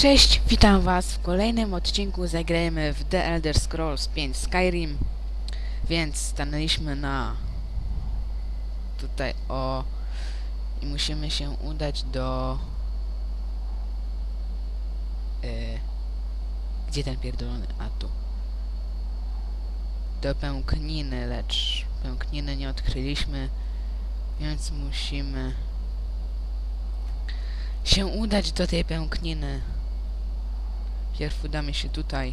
Cześć, witam was w kolejnym odcinku zagrajemy w The Elder Scrolls 5 Skyrim. Więc stanęliśmy na tutaj o i musimy się udać do e, gdzie ten pierdolony, a tu. Do pękniny, lecz pękniny nie odkryliśmy więc musimy się udać do tej pękniny Pierw udamy się tutaj.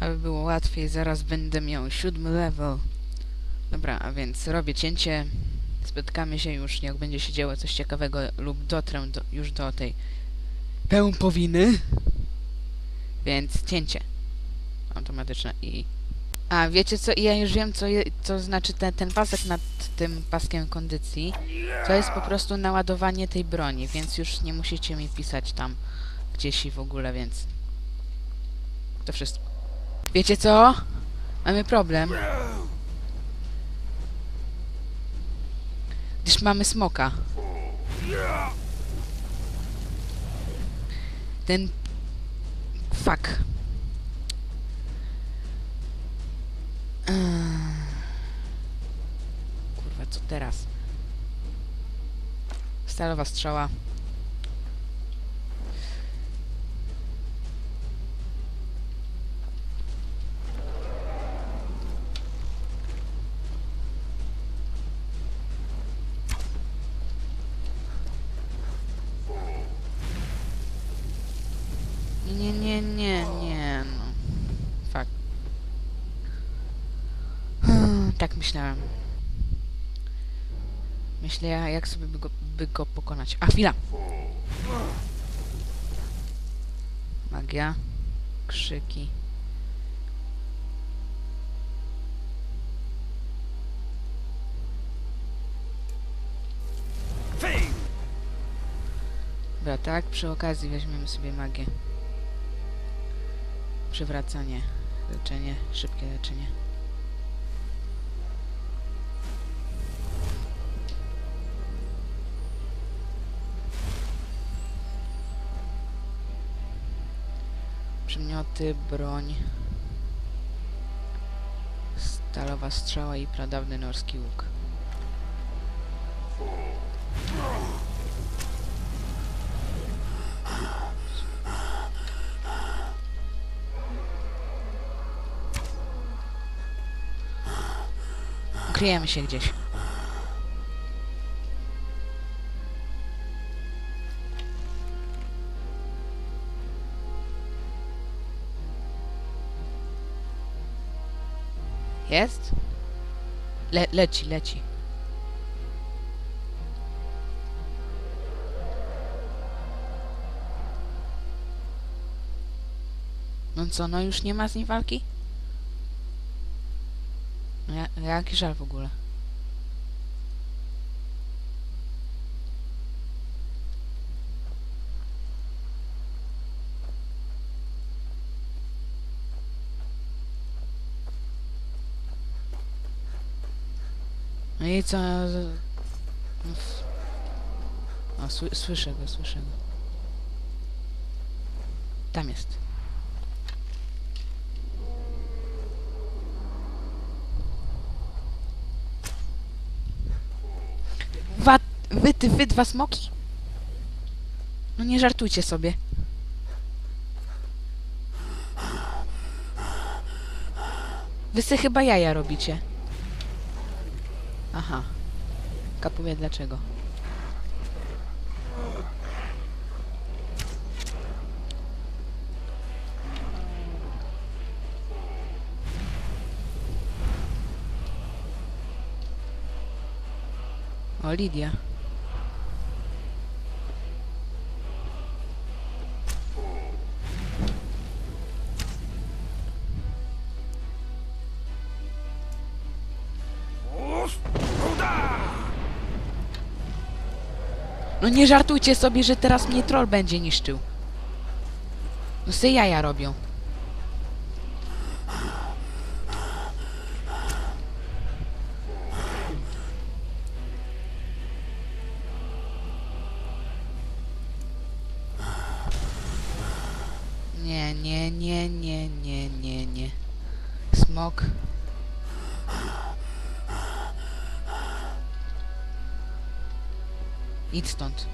Aby było łatwiej, zaraz będę miał siódmy level. Dobra, a więc robię cięcie. Spotkamy się już, jak będzie się działo coś ciekawego lub dotrę do, już do tej pępowiny. Więc cięcie. Automatyczne i... A, wiecie co? Ja już wiem, co, je, co znaczy ten, ten pasek nad tym paskiem kondycji. To jest po prostu naładowanie tej broni, więc już nie musicie mi pisać tam gdzieś i w ogóle, więc... To wszystko. Wiecie co? Mamy problem. Gdyż mamy smoka. Ten... Fuck. Kurwa, co teraz? Stalowa strzała. Nie, nie, nie, nie, no. Fuck. Hmm, tak myślałem. Myślę, jak sobie by go, by go pokonać. A, chwila! Magia. Krzyki. Dobra, tak, przy okazji weźmiemy sobie magię. Przywracanie, leczenie, szybkie leczenie. Przymioty, broń. Stalowa strzała i pradawny norski łuk. Ukryjemy się gdzieś. Jest? Le leci, leci. No co, no już nie ma z nim walki? No ja, jaki żal w ogóle. No i co? z- no s- O, sły, słyszę go, słyszę go. Tam jest. Wa, wy, ty, wy dwa smoki? No nie żartujcie sobie. Wy se chyba jaja robicie. Aha. Kapuję dlaczego. O, Lidia. Nie żartujcie sobie, że teraz mnie troll będzie niszczył. No se jaja robią. Idź stąd.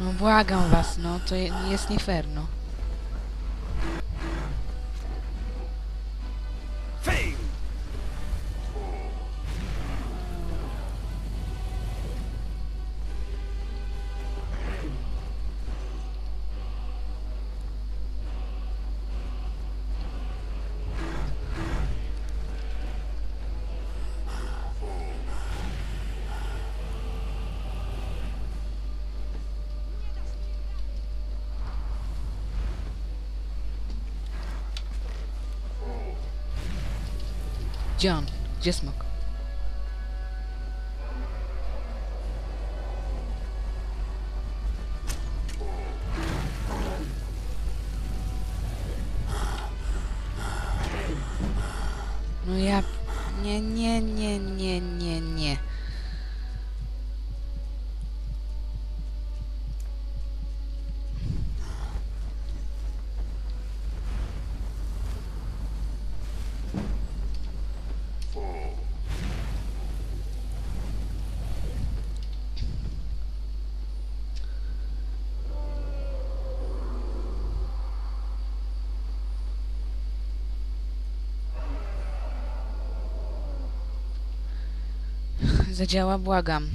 No błagam was, no to je- jest nie fair, no. Gdzie on? Gdzie Zadziała, błagam.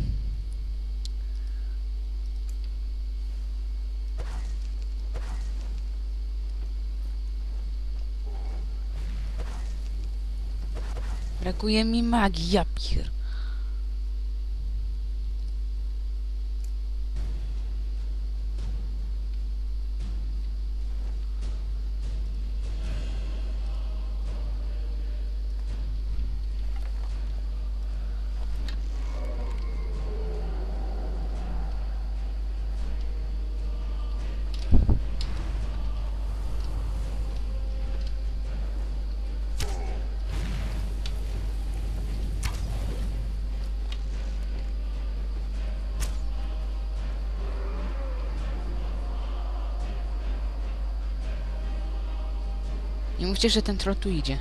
Brakuje mi magii, ja pier... mówcie, że ten troll tu idzie.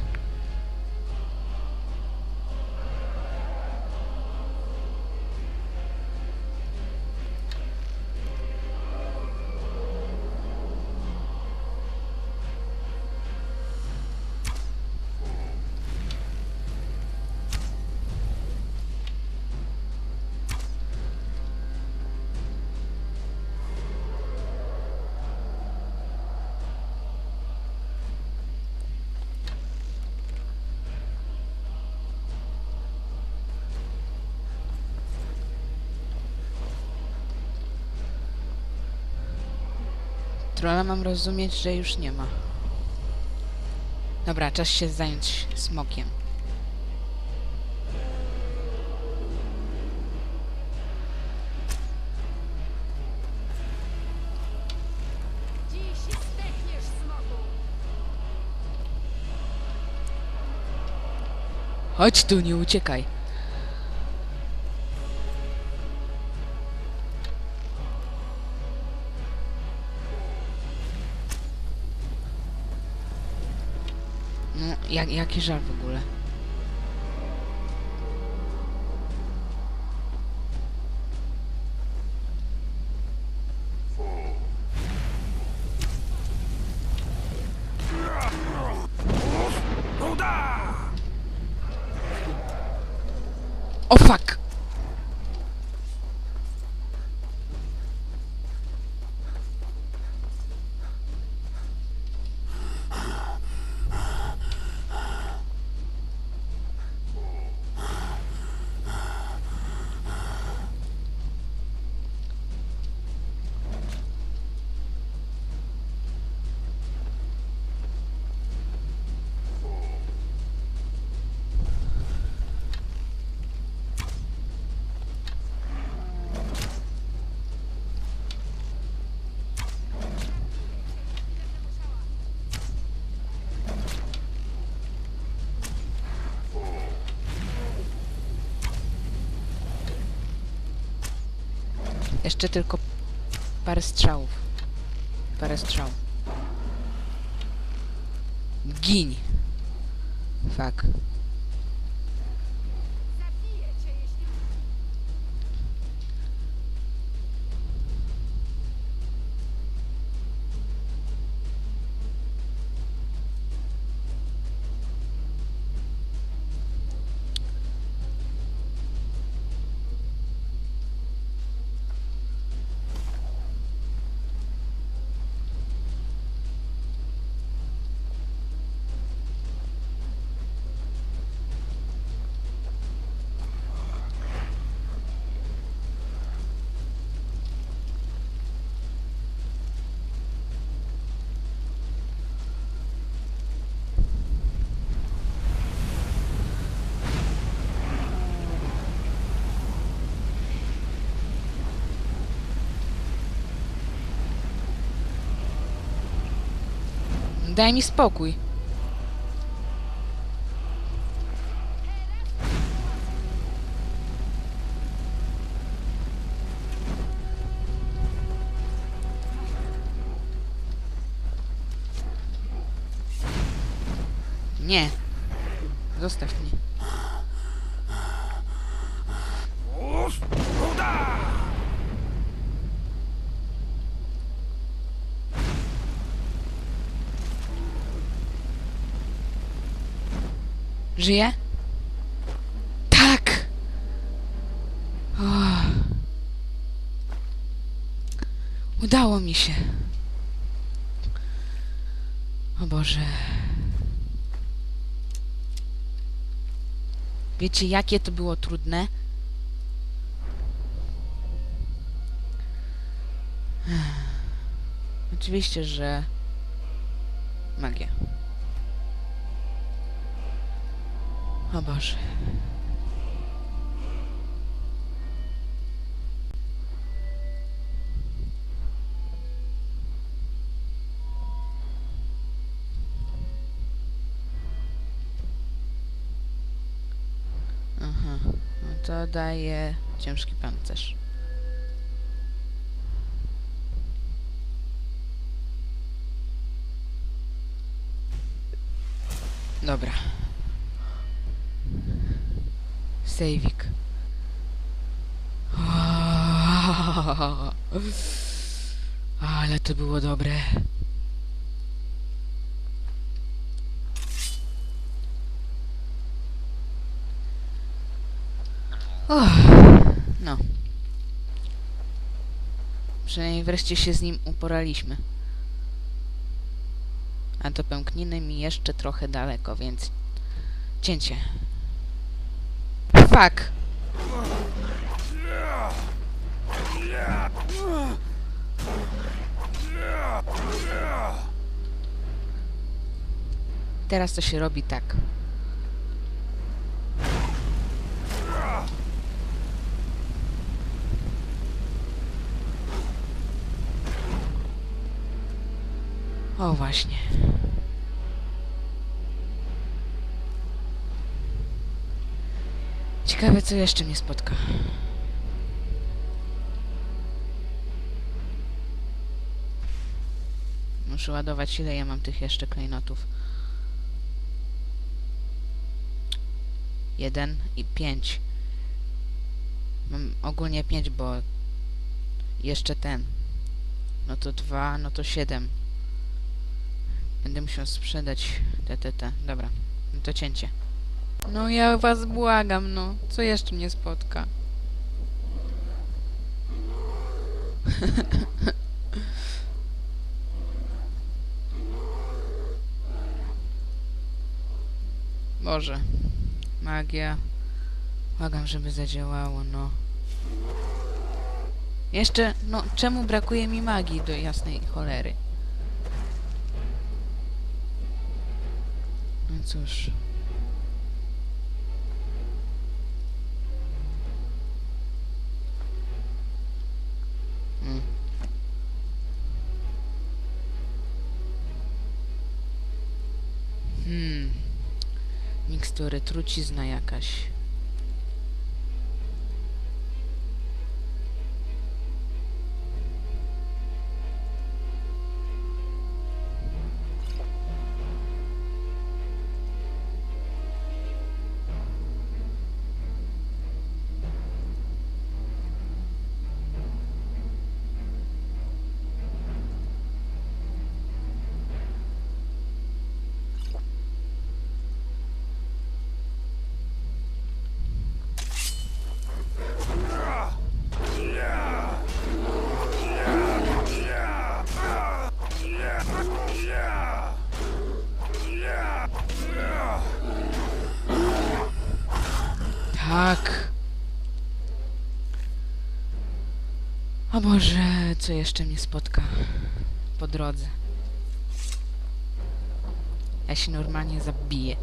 Trolla mam rozumieć, że już nie ma. Dobra, czas się zająć smokiem. Chodź tu, nie uciekaj. Jak, jaki żal w ogóle. Jeszcze tylko parę strzałów. Parę strzał. Giń! Fuck. Daj mi spokój. Nie. Zostaw mnie. Żyje? Tak! Udało mi się. O Boże. Wiecie, jakie to było trudne? Oczywiście, że magia. O Boże. Aha, no to daje ciężki pancerz. Dobra. Sejwik. Ale to było dobre. No. Przynajmniej wreszcie się z nim uporaliśmy. A do pękniny mi jeszcze trochę daleko, więc cięcie. Fuck. Teraz to się robi tak. O właśnie. Ciekawe, co jeszcze mnie spotka. Muszę ładować, ile ja mam tych jeszcze klejnotów. Jeden i pięć. Mam ogólnie pięć, bo jeszcze ten. No to dwa, no to siedem. Będę musiał sprzedać te, te, te. Dobra, no to cięcie. No ja was błagam, no. Co jeszcze mnie spotka? Boże. Magia. Błagam, żeby zadziałało, no. Jeszcze, no, czemu brakuje mi magii do jasnej cholery? No cóż. Trucizna jakaś. O Boże, co jeszcze mnie spotka po drodze? Ja się normalnie zabiję.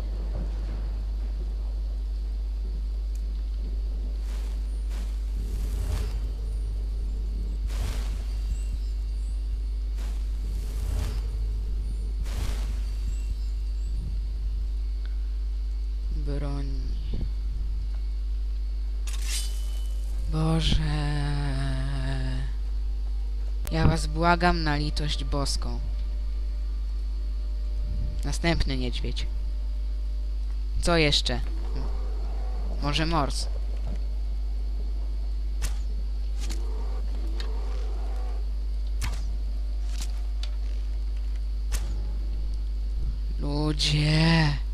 Błagam na litość boską. Następny niedźwiedź. Co jeszcze? Może mors? Ludzie.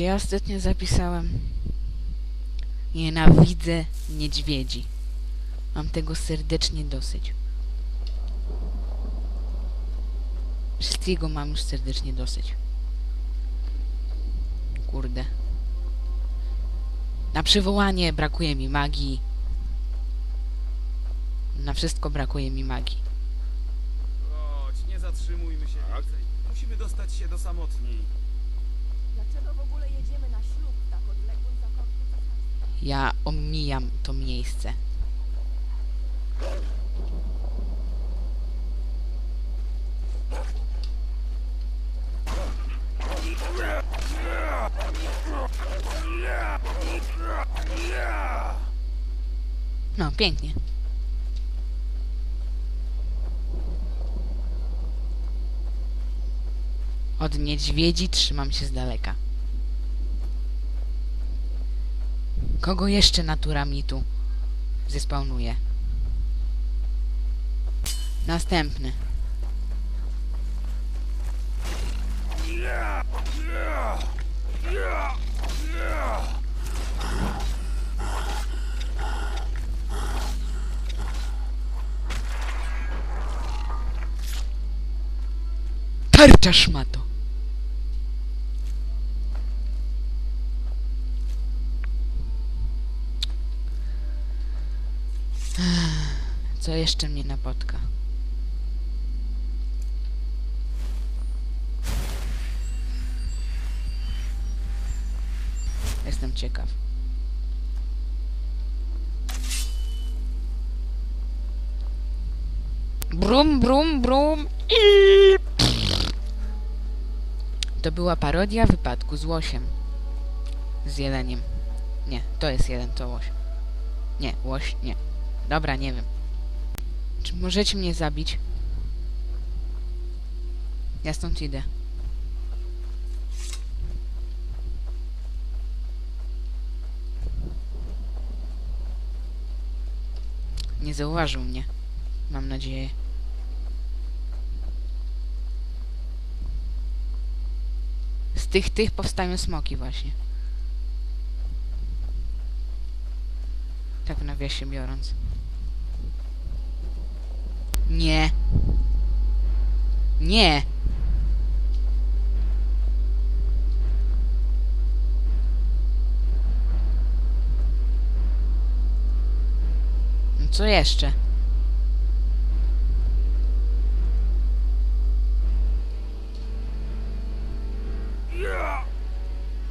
Gdzie ja ostatnio zapisałem? Nienawidzę niedźwiedzi. Mam tego serdecznie dosyć. Wszystkiego mam już serdecznie dosyć. Kurde. Na przywołanie brakuje mi magii. Na wszystko brakuje mi magii. Chodź, nie zatrzymujmy się więcej. Musimy dostać się do samotni. Dlaczego w ogóle jedziemy na ślub w tak odległym zakątku cesarstwa? Ja omijam to miejsce. No, pięknie. Od niedźwiedzi trzymam się z daleka. Kogo jeszcze natura mi tu zespawnuje? Następny. Tarcza szmato. Co jeszcze mnie napotka? Jestem ciekaw. Brum, brum, brum. To była parodia wypadku z łosiem. Z jeleniem. Nie, to jest jeden, to łoś. Nie, łoś, nie. Dobra, nie wiem. Czy możecie mnie zabić? Ja stąd idę. Nie zauważył mnie. Mam nadzieję. Z tych tych powstają smoki właśnie. Tak w nawiasie biorąc. Nie. Nie. Co jeszcze?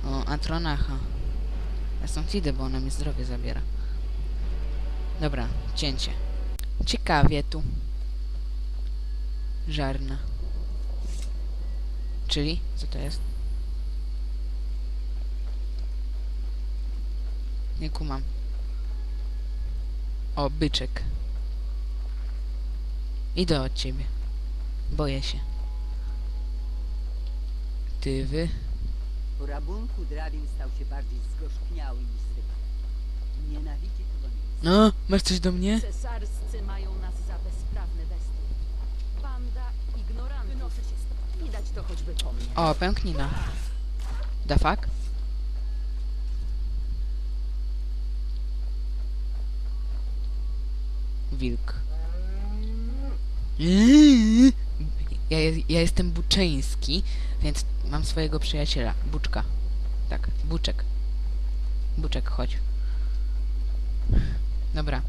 O, Atronacha. Ja stąd idę, bo ona mi zdrowie zabiera. Dobra, cięcie. Ciekawie tu. Żarna. Czyli? Co to jest? Nie kumam. O, byczek. Idę od ciebie. Boję się. Ty wy? Po rabunku drabin stał się bardziej zgorzkniały niż zwykle. Nienawidzi tego miejsca. No, masz coś do mnie? Cesarscy mają to choćby po mnie. O, pęknina. The fuck? Wilk. Ja, ja jestem Buczyński, więc mam swojego przyjaciela. Buczka. Tak, Buczek. Buczek, chodź. Dobra.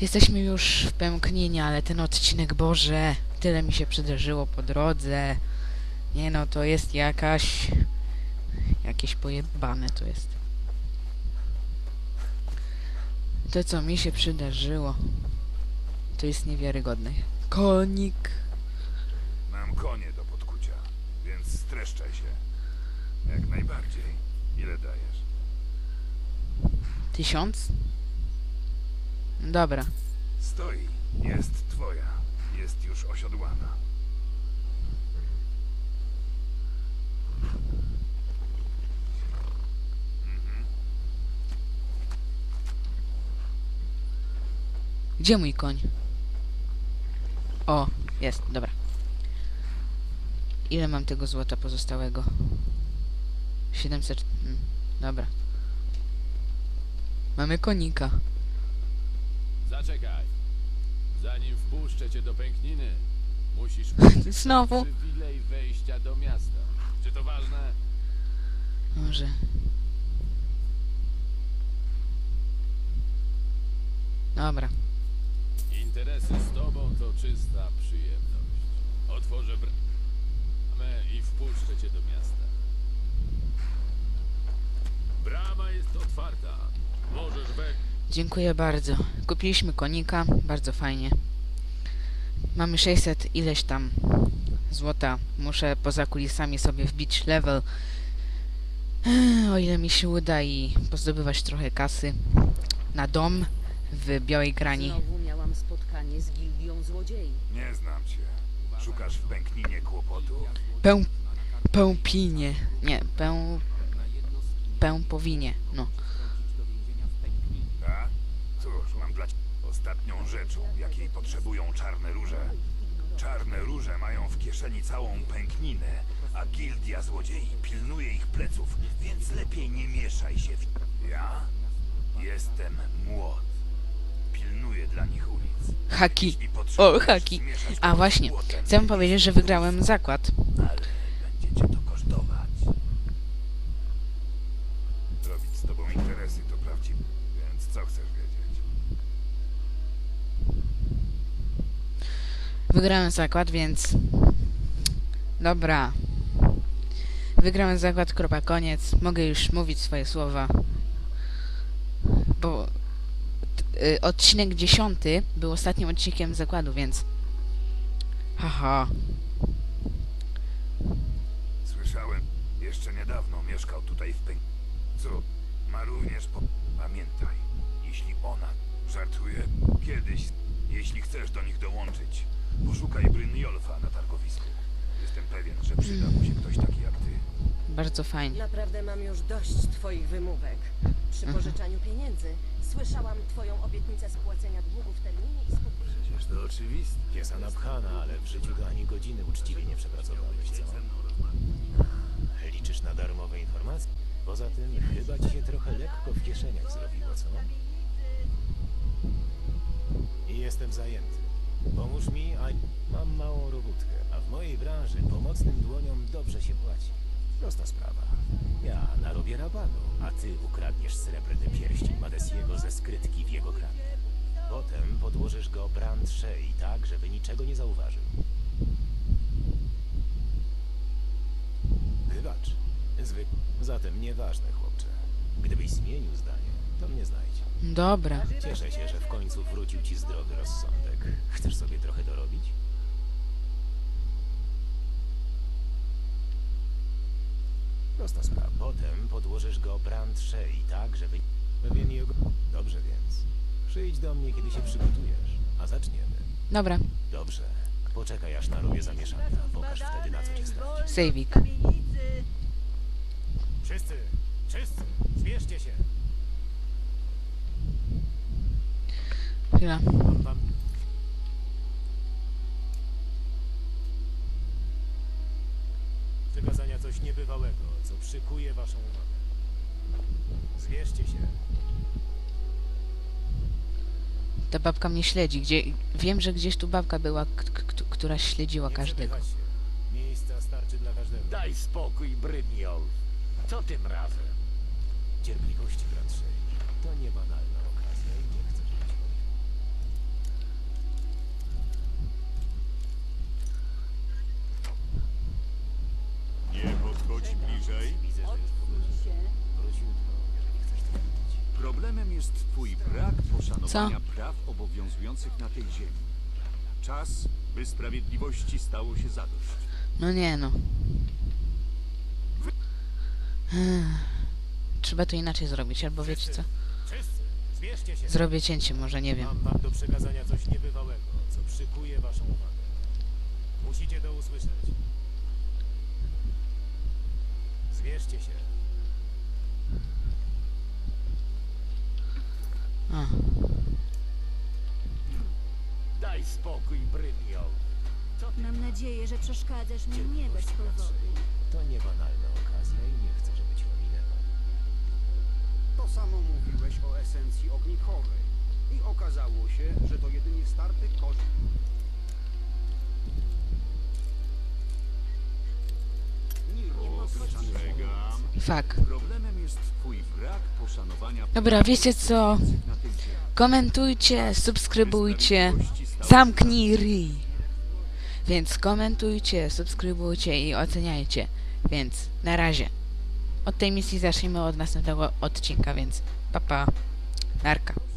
Jesteśmy już w pękninie, ale ten odcinek, Boże, tyle mi się przydarzyło po drodze. Nie no, to jest jakaś... Jakieś pojebane to jest. To, co mi się przydarzyło, to jest niewiarygodne. Konik. Mam konie do podkucia, więc streszczaj się. Jak najbardziej. Ile dajesz? Tysiąc? Dobra. Stoi. Jest twoja. Jest już osiodłana. Gdzie mój koń? O, jest, dobra. Ile mam tego złota pozostałego? 700. Hmm, dobra. Mamy konika. Zaczekaj. Zanim wpuszczę cię do pękniny, musisz Znowu? przywilej wejścia do miasta. Czy to ważne? Może. Dobra. Interesy z tobą to czysta przyjemność. Otworzę bramę i wpuszczę cię do miasta. Brama jest otwarta. Możesz wejść. Dziękuję bardzo. Kupiliśmy konika, bardzo fajnie. Mamy 600 ileś tam złota. Muszę poza kulisami sobie wbić level. O ile mi się uda i pozdobywać trochę kasy na dom w Białej Grani. Znowu miałam spotkanie z gildią złodziei. Nie znam cię. Szukasz w pękninie kłopotu. Pę... Pępinie. Nie, pę... Pępowinie. No. Dla ostatnią rzeczą, jakiej potrzebują czarne róże. Czarne róże mają w kieszeni całą pękninę, a gildia złodziei pilnuje ich pleców, więc lepiej nie mieszaj się w... Ja jestem młot. Pilnuję dla nich ulic. Haki. O, haki. A właśnie, chcę powiedzieć, że wygrałem zakład. Ale będzie cię to Wygrałem zakład, więc... Dobra. Wygrałem zakład, kropa, koniec. Mogę już mówić swoje słowa. Bo... y, odcinek dziesiąty był ostatnim odcinkiem zakładu, więc... Haha. Słyszałem, jeszcze niedawno mieszkał tutaj w Pęk... Co? Ma również po... Pamiętaj, jeśli ona żartuje kiedyś, jeśli chcesz do nich dołączyć, poszukaj Brynjolfa na targowisku. Jestem pewien, że przyda mu się ktoś taki jak ty. Bardzo fajnie. Naprawdę mam już dość twoich wymówek. Przy pożyczaniu pieniędzy słyszałam twoją obietnicę spłacenia długu w terminie i spokojnie. Przecież to oczywiste. Kiesa napchana, ale w życiu to ani godziny uczciwie nie przepracowałeś, co? Liczysz na darmowe informacje? Poza tym chyba ci się trochę lekko w kieszeniach zrobiło, co? Jestem zajęty. Pomóż mi, a mam małą robótkę, a w mojej branży pomocnym dłoniom dobrze się płaci. Prosta sprawa. Ja narobię rabanu, a ty ukradniesz srebrny pierścień Madesiego ze skrytki w jego kramie. Potem podłożysz go brand szyi tak, żeby niczego nie zauważył. Wybacz. Zwyk... Zatem nieważne, chłopcze. Gdybyś zmienił zdanie, to mnie znajdź. Dobra. Cieszę się, że w końcu wrócił ci zdrowy rozsądek. Chcesz sobie trochę dorobić? Prosta sprawa. Potem podłożysz go brand szyi tak, żeby... Pewien jego... Dobrze więc. Przyjdź do mnie, kiedy się przygotujesz, a zaczniemy. Dobra. Dobrze. Poczekaj, aż narobię zamieszania. Pokaż wtedy, na co cię stać. Sejwik. Wszyscy! Wszyscy, zbierzcie się. Chwila. Wykazania coś niebywałego, co przykuje waszą uwagę. Zwierzcie się. Ta babka mnie śledzi. Gdzie... Wiem, że gdzieś tu babka była, która śledziła Nie każdego. Miejsca starczy dla każdego. Daj spokój, Brynjolf. Co tym razem? Cierpliwości, brat Szej. To niebanalna okazja i nie chcę, żebyś Nie podchodź bliżej. Widzę, że jest problem. Odsuń się. Wróć jutro, jeżeli chcesz to robić. Problemem jest twój brak poszanowania praw obowiązujących na tej ziemi. Czas, by sprawiedliwości stało się zadość. No nie no. Ech. Trzeba to inaczej zrobić, albo wiecie co? Wszyscy, zwierzcie się. Zrobię cięcie, może nie wiem. Mam wam do przekazania coś niebywałego, co przykuje waszą uwagę. Musicie to usłyszeć. Zwierzcie się. A. Daj spokój, ty? Mam nadzieję, że przeszkadzasz mi nie bez powodu. To niebanalna okazja i nie ominęła. To samo mówiłeś o esencji ognikowej. I okazało się, że to jedynie starty. Ostrzegam. Fuck. Problemem jest twój brak poszanowania Dobra, wiecie co? Komentujcie, subskrybujcie. Zamknij ryj. Więc komentujcie, subskrybujcie i oceniajcie. Więc na razie. Od tej misji zaczniemy od następnego odcinka, więc papa. Narka.